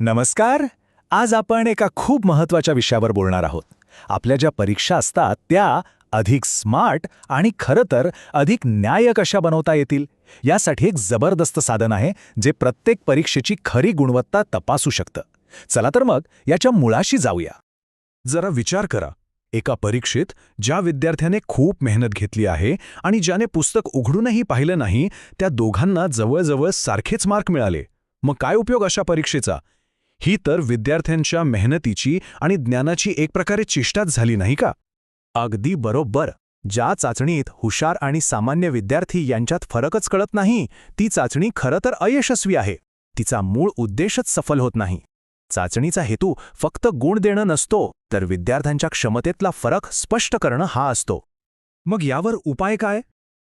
नमस्कार. आज आपण एका खूप महत्त्वाच्या विषयावर बोलणार आहोत. आपल्या ज्या परीक्षा असतात त्या अधिक स्मार्ट आणि खरं तर अधिक न्याय कशा बनवता येतील. यासाठी एक जबरदस्त साधन आहे जे प्रत्येक परीक्षेची खरी गुणवत्ता तपासू शकतं. चला तर मग याच्या मुळाशी जाऊया. जरा विचार करा. एका परीक्षेत ज्या विद्यार्थ्याने खूप मेहनत घेतली आहे आणि ज्याने पुस्तक उघडूनही पाहिलं नाही त्या दोघांना जवळजवळ सारखेच मार्क मिळाले. मग काय उपयोग अशा परीक्षेचा? ही तर विद्यार्थ्यांच्या मेहनतीची आणि ज्ञानाची एक प्रकारे चिष्टाच झाली नाही का? अगदी बरोबर. ज्या चाचणीत हुशार आणि सामान्य विद्यार्थी यांच्यात फरकच कळत नाही ती चाचणी खरं तर अयशस्वी आहे. तिचा मूळ उद्देशच सफल होत नाही. चाचणीचा हेतू फक्त गुण देणं नसतो तर विद्यार्थ्यांच्या क्षमतेतला फरक स्पष्ट करणं हा असतो. मग यावर उपाय काय?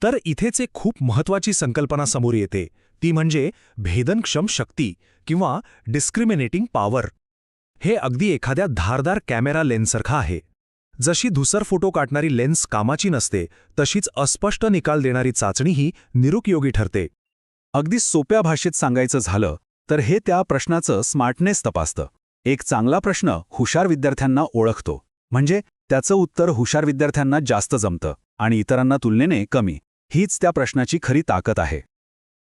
तर इथेच एक खूप महत्वाची संकल्पना समोर येते. ती म्हणजे भेदनक्षम शक्ती किंवा डिस्क्रिमिनेटिंग पॉवर हे अगदी एखाद्या धारदार कॅमेरा लेन्ससारखं आहे. जशी धुसर फोटो काढणारी लेन्स कामाची नसते तशीच अस्पष्ट निकाल देणारी चाचणीही निरुपयोगी ठरते. अगदी सोप्या भाषेत सांगायचं झालं तर हे त्या प्रश्नाचं स्मार्टनेस तपासतं. एक चांगला प्रश्न हुशार विद्यार्थ्यांना ओळखतो. म्हणजे त्याचं उत्तर हुशार विद्यार्थ्यांना जास्त जमतं आणि इतरांना तुलनेने कमी. हीच त्या प्रश्नाची खरी ताकद आहे.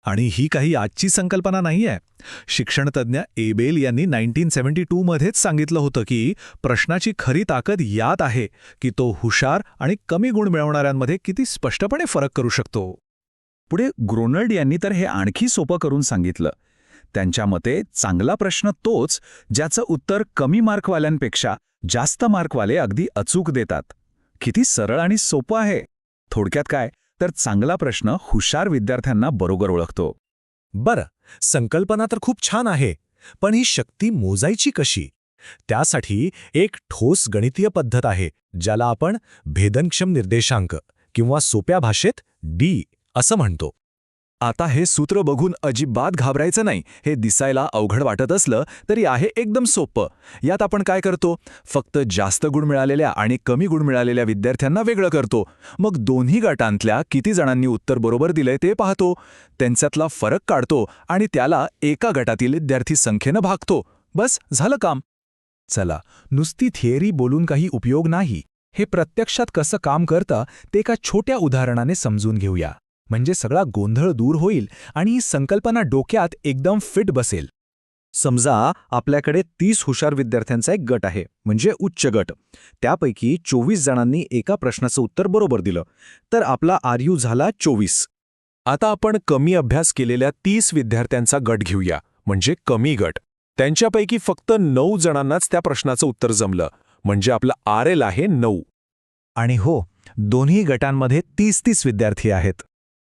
आणि ही काही आजची संकल्पना नाही आहे शिक्षणतज्ञ एबेल यांनी नाईन्टीन सेव्हन्टी टूमध्येच सांगितलं होतं की प्रश्नाची खरी ताकद यात आहे की तो हुशार आणि कमी गुण मिळवणाऱ्यांमध्ये किती स्पष्टपणे फरक करू शकतो. पुढे ग्रोनल्ड यांनी तर हे आणखी सोपं करून सांगितलं. त्यांच्या मते चांगला प्रश्न तोच ज्याचं उत्तर कमी मार्कवाल्यांपेक्षा जास्त मार्कवाले अगदी अचूक देतात. किती सरळ आणि सोपं आहे. थोडक्यात काय? तर चांगला प्रश्न हुशार विद्यार्थ्यांना बरोबर ओळखतो. बरं संकल्पना तर खूप छान आहे पण ही शक्ती मोजायची कशी? त्यासाठी एक ठोस गणितीय पद्धत आहे ज्याला आपण भेदनक्षम निर्देशांक किंवा सोप्या भाषेत डी असं म्हणतो. आता हे सूत्र बघून अजिबात घाबरायचं नाही. हे दिसायला अवघड वाटत असलं तरी आहे एकदम सोपं यात आपण काय करतो? फक्त जास्त गुण मिळालेल्या आणि कमी गुण मिळालेल्या विद्यार्थ्यांना वेगळं करतो. मग दोन्ही गटांतल्या किती जणांनी उत्तर बरोबर दिलंय ते पाहतो. त्यांच्यातला फरक काढतो आणि त्याला एका गटातील विद्यार्थी संख्येनं भागतो. बस झालं काम. चला नुसती थिअरी बोलून काही उपयोग नाही. हे प्रत्यक्षात कसं काम करतं ते एका छोट्या उदाहरणाने समजून घेऊया. म्हणजे सगळा गोंधळ दूर होईल आणि ही संकल्पना डोक्यात एकदम फिट बसेल. समजा आपल्याकडे तीस हुशार विद्यार्थ्यांचा एक गट आहे म्हणजे उच्च गट. त्यापैकी चोवीस जणांनी एका प्रश्नाचं उत्तर बरोबर दिलं. तर आपला आरयू झाला चोवीस. आता आपण कमी अभ्यास केलेल्या तीस विद्यार्थ्यांचा गट घेऊया म्हणजे कमी गट. त्यांच्यापैकी फक्त नऊ जणांनाच त्या प्रश्नाचं उत्तर जमलं म्हणजे आपलं आर एल आहे नऊ. आणि हो दोन्ही गटांमध्ये तीस तीस विद्यार्थी आहेत.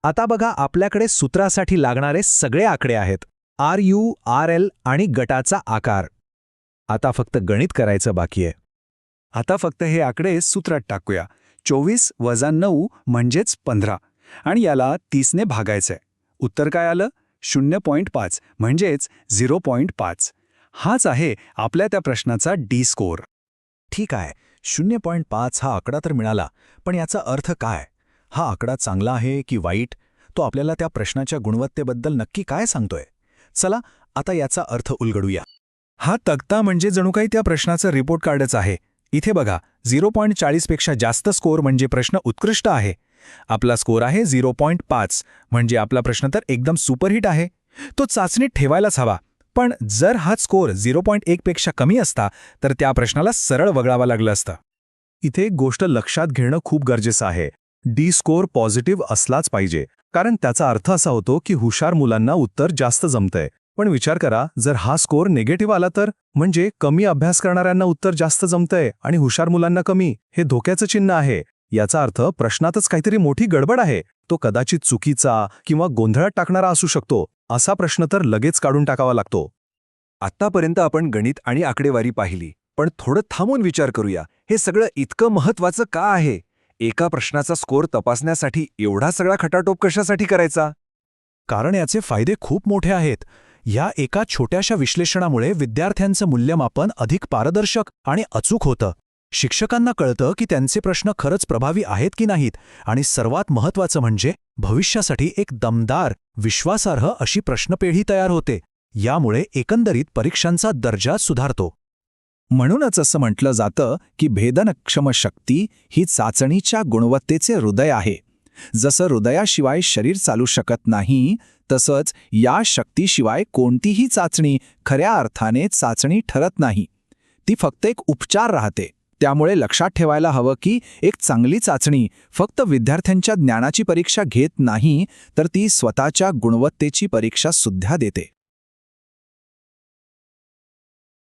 आता बघा आपल्याकडे सूत्रासाठी लागणारे सगळे आकडे आहेत. आर यू आर एल आणि गटाचा आकार. आता फक्त गणित करायचं बाकी आहे. आता फक्त हे आकडे सूत्रात टाकूया. चोवीस वजा नऊ म्हणजेच पंधरा. आणि याला तीसने भागायचंय. उत्तर काय आलं? शून्य पॉईंट पाच म्हणजेच झिरो पॉईंट पाच. हाच आहे आपल्या त्या प्रश्नाचा डी स्कोअर ठीक आहे. शून्य पॉईंट पाच हा आकडा तर मिळाला पण याचा अर्थ काय? हा आकडा चांगला आहे की वाईट तो आपल्याला त्या प्रश्नाच्या गुणवत्तेबद्दल नक्की काय सांगतोय? चला आता याचा अर्थ उलगडूया. हा तक्ता म्हणजे जणू काही त्या प्रश्नाचं रिपोर्ट कार्डच आहे. इथे बघा झिरो पॉईंट चाळीसपेक्षा जास्त स्कोअर म्हणजे प्रश्न उत्कृष्ट आहे. आपला स्कोअर आहे झिरो पॉईंट पाच म्हणजे आपला प्रश्न तर एकदम सुपरहिट आहे. तो चाचणीत ठेवायलाच हवा पण जर हा स्कोअर झिरो पॉईंट एकपेक्षा कमी असता तर त्या प्रश्नाला सरळ वगळावा लागलं असतं. इथे एक गोष्ट लक्षात घेणं खूप गरजेचं आहे. डी स्कोअर पॉझिटिव्ह असलाच पाहिजे. कारण त्याचा अर्थ असा होतो की हुशार मुलांना उत्तर जास्त जमतंय. पण विचार करा जर हा स्कोअर निगेटिव्ह आला तर? म्हणजे कमी अभ्यास करणाऱ्यांना उत्तर जास्त जमतंय आणि हुशार मुलांना कमी? हे धोक्याचं चिन्ह आहे. याचा अर्थ प्रश्नातच काहीतरी मोठी गडबड आहे. तो कदाचित चुकीचा किंवा गोंधळात टाकणारा असू शकतो. असा प्रश्न तर लगेच काढून टाकावा लागतो. आत्तापर्यंत आपण गणित आणि आकडेवारी पाहिली. पण थोडं थांबून विचार करूया. हे सगळं इतकं महत्वाचं का आहे? एका प्रश्नाचा स्कोअर तपासण्यासाठी एवढा सगळा खटाटोप कशासाठी करायचा? कारण याचे फायदे खूप मोठे आहेत. या एका छोट्याशा विश्लेषणामुळे विद्यार्थ्यांचं मूल्यमापन अधिक पारदर्शक आणि अचूक होतं. शिक्षकांना कळतं की त्यांचे प्रश्न खरंच प्रभावी आहेत की नाहीत आणि सर्वात महत्त्वाचं म्हणजे भविष्यासाठी एक दमदार विश्वासार्ह अशी प्रश्नपेढी तयार होते. यामुळे एकंदरीत परीक्षांचा दर्जा सुधारतो. म्हणूनच असं म्हटलं जातं की भेदनक्षम शक्ती ही चाचणीच्या गुणवत्तेचे हृदय आहे. जसं हृदयाशिवाय शरीर चालू शकत नाही तसंच या शक्तीशिवाय कोणतीही चाचणी खऱ्या अर्थाने चाचणी ठरत नाही. ती फक्त एक उपचार राहते. त्यामुळे लक्षात ठेवायला हवं की एक चांगली चाचणी फक्त विद्यार्थ्यांच्या ज्ञानाची परीक्षा घेत नाही तर ती स्वतःच्या गुणवत्तेची परीक्षा सुद्धा देते.